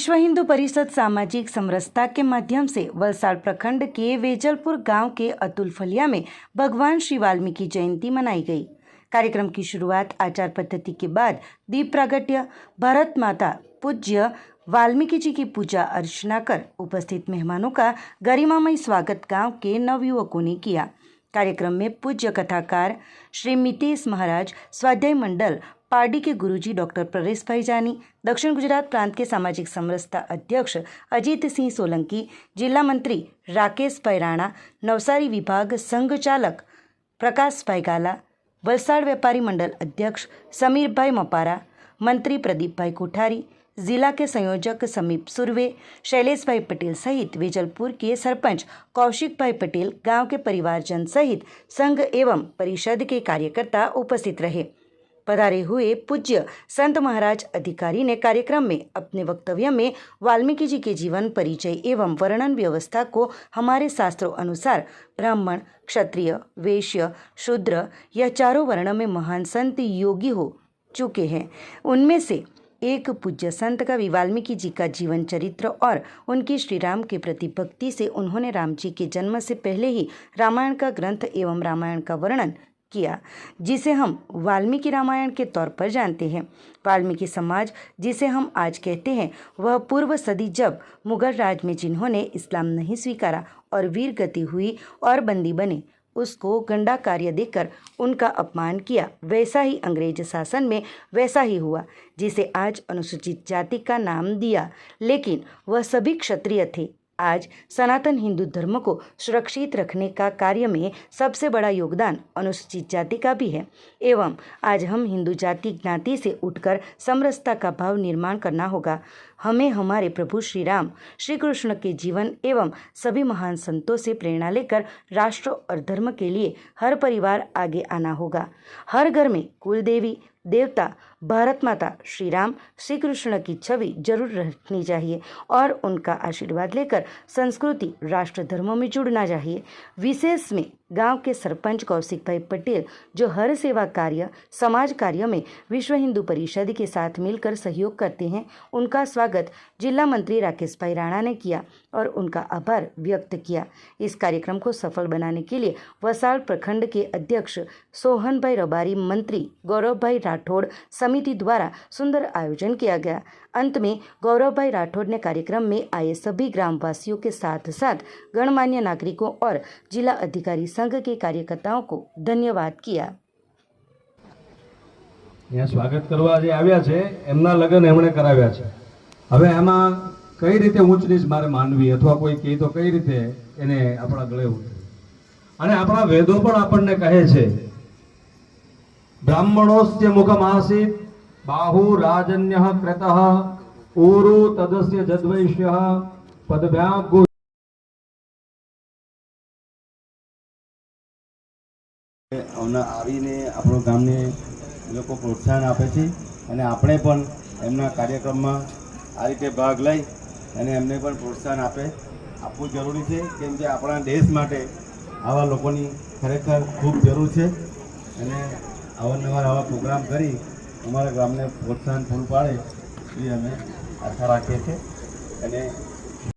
विश्व हिंदू परिषद सामाजिक समरसता के माध्यम से वलसाड़ प्रखंड के वेजलपुर गाँव के अतुल फलिया में भगवान श्री वाल्मीकि जयंती मनाई गई। कार्यक्रम की शुरुआत आचार पद्धति के बाद दीप प्रागट्य, भारत माता पूज्य वाल्मीकि जी की पूजा अर्चना कर उपस्थित मेहमानों का गरिमामय स्वागत गाँव के नवयुवकों ने किया। कार्यक्रम में पूज्य कथाकार श्री मितेश महाराज, स्वाध्याय मंडल पार्टी के गुरुजी डॉक्टर परेश भाई जानी दक्षिण गुजरात प्रांत के सामाजिक समरसता अध्यक्ष अजीत सिंह सोलंकी, जिला मंत्री राकेश भाई राणा नवसारी विभाग संघ चालक प्रकाश भाई गाला वलसाड़ व्यापारी मंडल अध्यक्ष समीर भाई मपारा, मंत्री प्रदीप भाई कोठारी, जिला के संयोजक समीप सुरवे, शैलेश भाई पटेल सहित वेजलपुर के सरपंच कौशिक भाई पटेल, गाँव के परिवारजन सहित संघ एवं परिषद के कार्यकर्ता उपस्थित रहे। पधारे हुए पूज्य संत महाराज अधिकारी ने कार्यक्रम में अपने वक्तव्य में वाल्मीकि जी के जीवन, परिचय एवं वर्णन व्यवस्था को हमारे शास्त्रों अनुसार ब्राह्मण, क्षत्रिय, वैश्य, शूद्र यह चारों वर्ण में महान संत योगी हो चुके हैं। उनमें से एक पूज्य संत का वाल्मीकि जी का जीवन चरित्र और उनकी श्री राम के प्रति भक्ति से उन्होंने राम जी के जन्म से पहले ही रामायण का ग्रंथ एवं रामायण का वर्णन किया, जिसे हम वाल्मीकि रामायण के तौर पर जानते हैं। वाल्मीकि समाज, जिसे हम आज कहते हैं, वह पूर्व सदी जब मुगल राज में जिन्होंने इस्लाम नहीं स्वीकारा और वीर गति हुई और बंदी बने, उसको गंडा कार्य देकर उनका अपमान किया। वैसा ही अंग्रेज़ शासन में वैसा ही हुआ, जिसे आज अनुसूचित जाति का नाम दिया। लेकिन वह सभी क्षत्रिय थे आज सनातन हिंदू धर्म को सुरक्षित रखने का कार्य में सबसे बड़ा योगदान अनुसूचित जाति का भी है। एवं आज हम हिंदू जाति ज्ञाति से उठकर समरसता का भाव निर्माण करना होगा। हमें हमारे प्रभु श्री राम श्री कृष्ण के जीवन एवं सभी महान संतों से प्रेरणा लेकर राष्ट्र और धर्म के लिए हर परिवार आगे आना होगा। हर घर में कुल देवी देवता, भारत माता श्री राम श्री कृष्ण की छवि ज़रूर रखनी चाहिए और उनका आशीर्वाद लेकर संस्कृति, राष्ट्र, धर्मों में जुड़ना चाहिए। विशेष में गाँव के सरपंच कौशिक भाई पटेल, जो हर सेवा कार्य, समाज कार्य में विश्व हिंदू परिषद के साथ मिलकर सहयोग करते हैं, उनका स्वागत जिला मंत्री राकेश भाई राणा ने किया और उनका आभार व्यक्त किया। इस कार्यक्रम को सफल बनाने के लिए वसाड़ प्रखंड के अध्यक्ष सोहन भाई रबारी, मंत्री गौरव भाई राठौड़ समिति द्वारा सुंदर आयोजन किया गया। अंत में गौरव भाई राठौड़ ने कार्यक्रम में आए सभी ग्रामवासियों के साथ साथ गणमान्य नागरिकों और जिला अधिकारी संघ के कार्यकर्ताओं को धन्यवाद किया અહીંયા સ્વાગત કરવા જે આવ્યા છે એમના લગ્ન એમણે કરાવ્યા છે હવે એમાં કઈ રીતે ઊંચ નીચ મારે માનવી અથવા કોઈ કહે તો કઈ રીતે એને આપણા ગળે ઉતરવું અને આપણા વેદો પણ આપણને કહે છે બ્રાહ્મણોસ્ય મુખમાસીત બાહુ રાજન્ય ક્રત ઊરુ તદસ્ય જદ્વૈષ્ય પદભ્યા આવીને આપણું ગામને લોકો પ્રોત્સાહન આપે છે અને આપણે પણ એમના કાર્યક્રમમાં આ રીતે ભાગ લઈ અને એમને પણ પ્રોત્સાહન આપે. આપવું જરૂરી છે કેમ કે આપણા દેશ માટે આવા લોકોની ખરેખર ખૂબ જરૂર છે અને અવારનવાર આવા પ્રોગ્રામ કરી અમારા ગામને પ્રોત્સાહન પૂરું પાડે એ અમે આશા રાખીએ છીએ. અને